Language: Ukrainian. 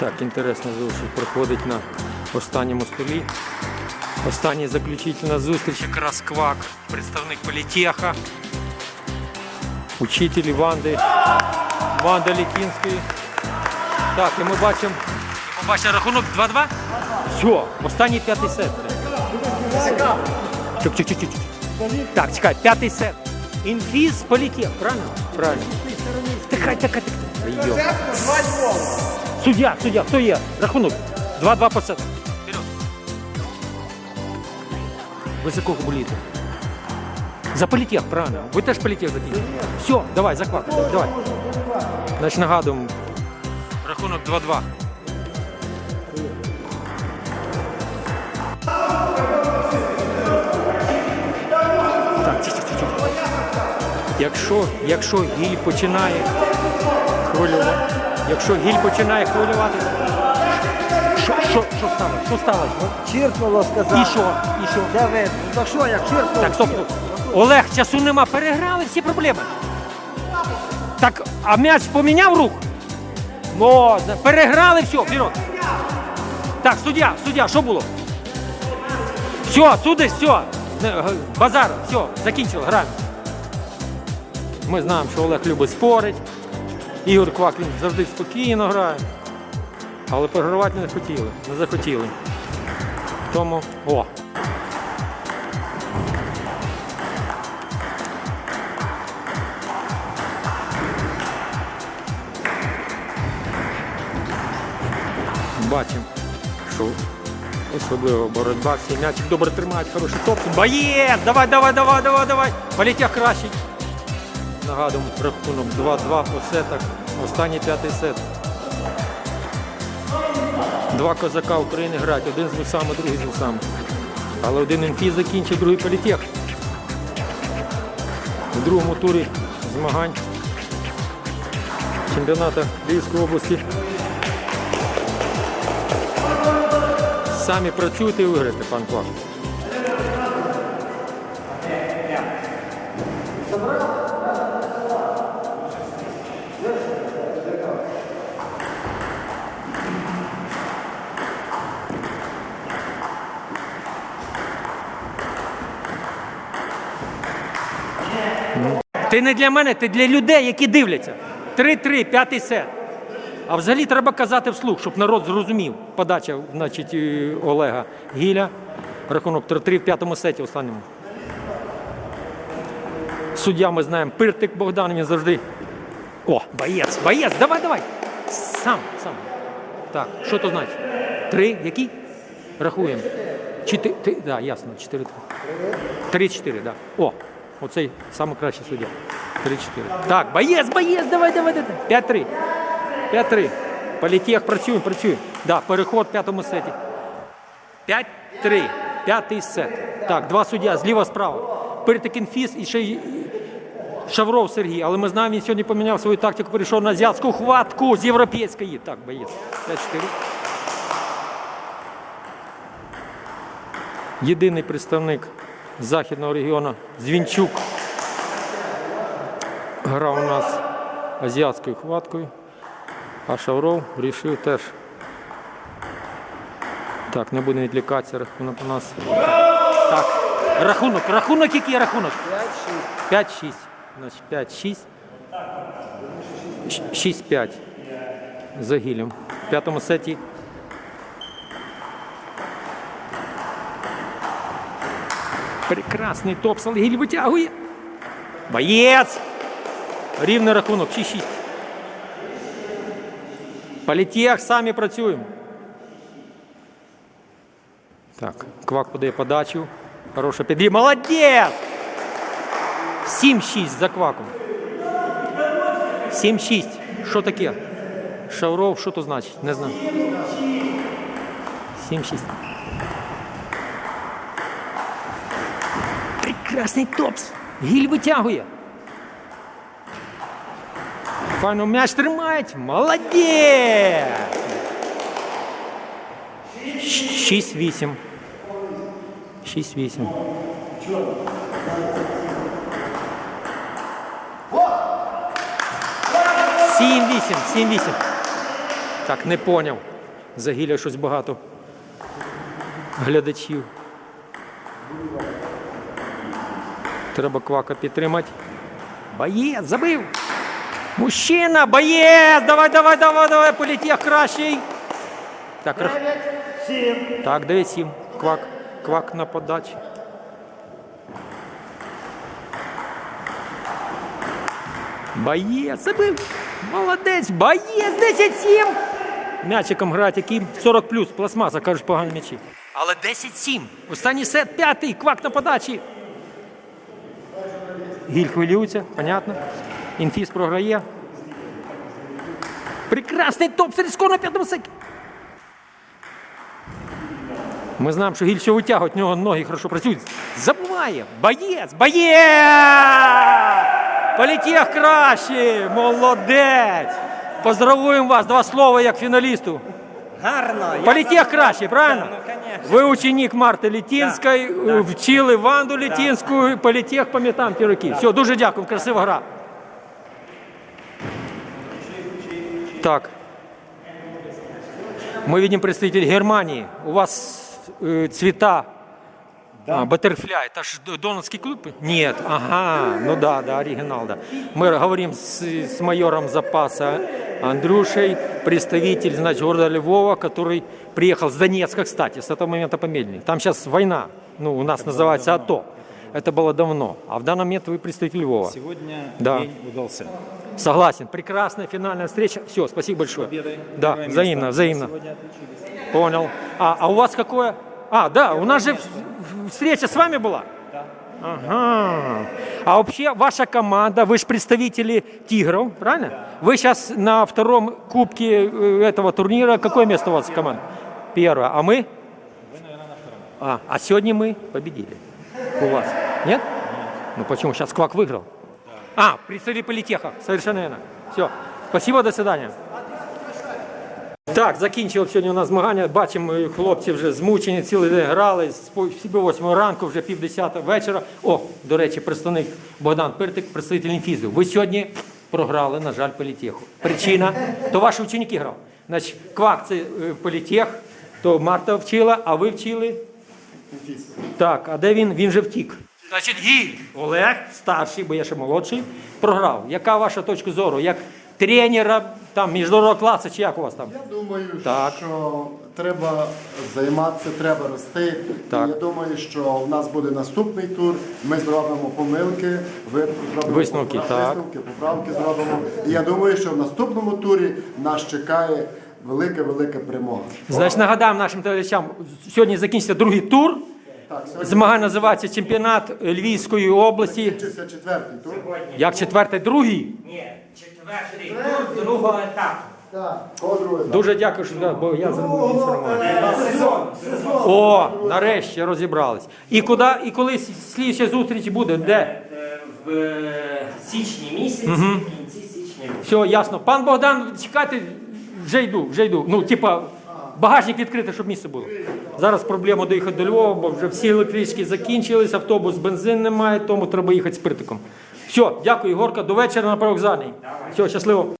Так, інтересна зустріч проходить на останньому столі. Остання заключительна зустріч якраз квак, представник політеха, учитель Ванди, Ванда Літінської. Так, і ми бачимо, ми бачимо рахунок 2-2. Все, останній п'ятий сет. Чук, чук, чук, чук. Так, чекай, п'ятий сет. Інфіз полетів, правильно? Правильно. Тихай, тихай, тихай. Суддя, суддя, хто є? Рахунок. 2-2 по сету. Вперед. Ви за кого боліте? За політех, правильно. Ви теж політех закінчили. Все, давай, захват. Давай. Значить, нагадуємо. Рахунок 2-2. Так, тихо, тихо. Якщо, якщо гіль починає хвилювати, якщо гіль починає хвилюватися, що, що, що сталося? Що сталося? Чиркнуло, сказав. І що? І що? Де ви? Ну так що, як чиркнуло? Так, стоп, стоп. Олег, часу нема, переграли всі проблеми. Так, а м'яч поміняв рух? Ну, переграли все, вперед. Так, суддя, суддя, що було? Все, суди, все. Базар, все, закінчили, граємо. Ми знаємо, що Олег любить спорить. Ігор Квак він завжди спокійно грає. Але програвати не хотіли, не захотіли. Тому, о, бачимо, що особливо боротьба, всі м'ячик добре тримають, хороший топ. Боєць! Давай, давай, давай, давай, давай! Полетях кращий. Нагадуємо, рахунок 2-2 по сетах. Останній п'ятий сет. Два козака України грають, один з вусами, другий з вусами. Але один інфіз закінчив, другий політех. В другому турі змагань чемпіонату Львівської області Самі працюйте і виграєте, пан Квак. Ти не для мене, ти для людей, які дивляться. 3-3, п'ятий сет. А взагалі треба казати вслух, щоб народ зрозумів. Подача значить, е, Олега Гіля. Рахунок 3-3 в п'ятому сеті останньому. Суддя ми знаємо. Пиртик Богдан він завжди. О, боєць, боєць, давай, давай. Сам, сам. Так, що то значить? Три, які? Рахуємо. Чотири, ти, да, ясно, 4-3. 3-4, да. О, оцей найкращий суддя. 3-4. Так, боєць, боєць, давай, давай, давай. 5-3. 5-3. Політех, працюємо, працюємо. Да, переход в п'ятому сеті. 5-3. П'ятий сет. Так, два суддя, зліва, справа. Перетикінфіс і ще Шавров Сергій. Але ми знаємо, він сьогодні поміняв свою тактику, перейшов на азіатську хватку з європейської. Так, боєць. 5-4. Єдиний представник західного регіону Звінчук грав у нас азіатською хваткою. А Шавров вирішив теж. Так, не будемо відлікатися, рахунок у нас. Так, рахунок, рахунок який рахунок? 5-6. 5-6. 6-5 за гілем. В п'ятому сеті. Прекрасний топс, але гіль витягує. Боєць! Рівний рахунок 6-6. Політех, самі працюємо. Так, квак подає подачу. Хороша підрі. Молодець! 7-6 за кваком. 7-6. Що таке? Шавров, що то значить? Не знаю. 7-6. Прекрасний топс. Гіль витягує. Файно м'яч тримають. Молодець! 6-8. 6-8. Сім вісім, сім вісім. Так, не поняв. Загілля щось багато глядачів. Треба квака підтримати. Боєць, забив! Мужчина, боєць! Давай, давай, давай, давай, полетів кращий. Так, рах... так 9-7. Квак. Квак на подачі. Боєць, забив. Молодець, боєць, 10-7. М'ячиком грати, який 40 плюс, пластмаса, кажуть, погані м'ячі. Але 10-7. Останній сет, п'ятий, квак на подачі. Гіль хвилюється, понятно. Інфіс програє. Прекрасний топ Сельсько на п'ятому секі. Ми знаємо, що гіль що витягують, в нього ноги хорошо працюють. Забуває. Боєць! Боєць! Полетів краще! Молодець! Поздравуємо вас! Два слова як фіналісту. Гарно. я Полетів за- краще, правильно? Да, ну, конечно. Ви ученик Марти Літінської, Да, да. вчили Ванду Літінську, полетів пам'ятаємо ті роки. Все, дуже дякую, красива гра. Так. Мы видим представитель Германии. У вас э, цвета а, Баттерфляй. Это ж д- донорский клуб? Нет. Ага. Ну да, да, оригинал, да. Мы говорим с, с майором запаса Андрюшей, представитель, значит, города Львова, который приехал с Донецка, кстати, с этого момента помедленнее. Там сейчас война, ну, у нас называется АТО. Это было давно. А в данный момент вы представитель Львова. Сегодня Да. день удался. Согласен. Прекрасная финальная встреча. Все, спасибо большое. Победой. Да, Первое взаимно, место. взаимно. Понял. А, а у вас какое? А, да, у нас же в- в- встреча с вами была? Да. Ага. А вообще ваша команда, вы же представители Тигров, правильно? Вы сейчас на втором кубке э, этого турнира. Какое место у вас команда? Первое. А мы? А, а сегодня мы победили. У вас. Нет? Ну почему? Сейчас Квак выиграл. А, представители политеха. Совершенно верно. Все. Спасибо, до свидания. Так, закінчили сьогодні у нас змагання. Бачимо, хлопці вже змучені, цілий день грали з до 8 ранку, вже пів десята вечора. О, до речі, представник Богдан Пиртик, представитель інфізу. Ви сьогодні програли, на жаль, політеху. Причина, то ваші ученики грав. Значить, квак це е, політех, то Марта вчила, а ви вчили? Так, а де він? Він же втік. Значить, Гіль Олег, старший, бо я ще молодший, програв. Яка ваша точка зору? Як тренера там, міжнародного класу, чи як у вас там? Я думаю, Так. що треба займатися, треба рости. Так. І я думаю, що в нас буде наступний тур. Ми зробимо помилки, ви зробимо Висновки, попра- так. висновки, поправки зробимо. І я думаю, що в наступному турі нас чекає велика, велика перемога. Значить, нагадаємо нашим телеглядачам, сьогодні закінчиться другий тур. Так, Змагання називається чемпіонат Львівської області. закінчиться четвертий тур. Як четвертий, другий. Ні, четвертий тур другого етапу. Так, кого другий? Дуже дякую, що бо я забув інформацію. О, нарешті розібрались. І куди, і коли слідча зустріч буде? Де? Е, В е, січні місяці, в кінці січня місяця. Все, ясно. Пан Богдан, чекайте, вже йду, вже йду. Ну, типа, багажник відкрити, щоб місце було. Зараз проблема доїхати до Львова, бо вже всі електрички закінчились, автобус, бензин немає, тому треба їхати з притиком. Все, дякую, Ігорка, до вечора на провокзальний. Все, щасливо.